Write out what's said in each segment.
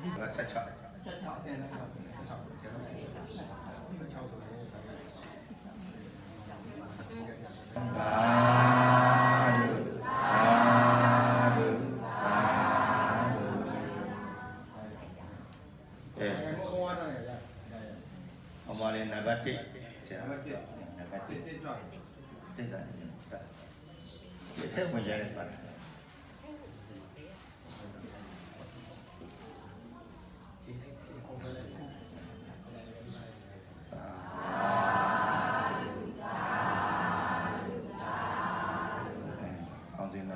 ba đường ba đường ba đường yeah. Amalin nabati siapa nabati tidak tidak tidak tidak tidak tidak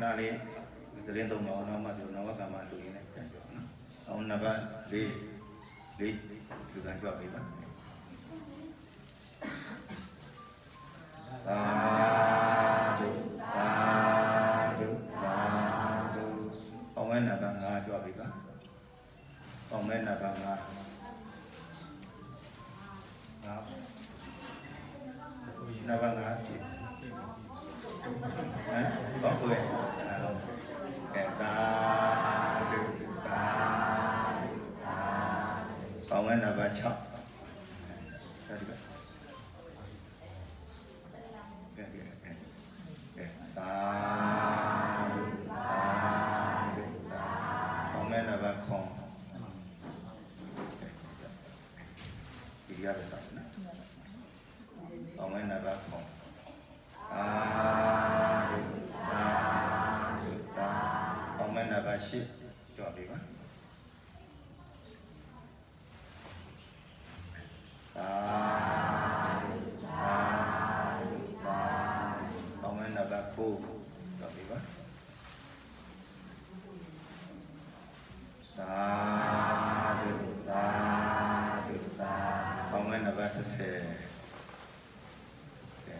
နံပါတ်3ဆရာတော်ကြောက်ပါဒီဒီရမယ်ဆောင်လို့ပြောရဟိုရင်နားလေးသတင်းသုံးပါအောင်နောက်မှသူနဝကမ္မလူရင်းနဲ့ပြန်ပြောနော်အောင်နံပါတ်4လေးလူကန်ကြွပေးပါသာဓုသာဓုသာဓုအောင်မဲနံပါတ်5ကြွပေးပါအောင်မဲနံပါတ်5ငါနဘာငါချစ်ဟမ်ဘာပွဲအဲ့ ကောင်းမဲ့နဘာ6အဲ့ဒီကကဲဒီကဲကဲတာဒူတာဒူတာကောင်းမဲ့နဘာခွန်ဒီရပါစားနော်ကောင်းမဲ့နံပါတ်9အာဒုအာဒုတာကောင်းမဲ့နံပါတ်10 kasi eh,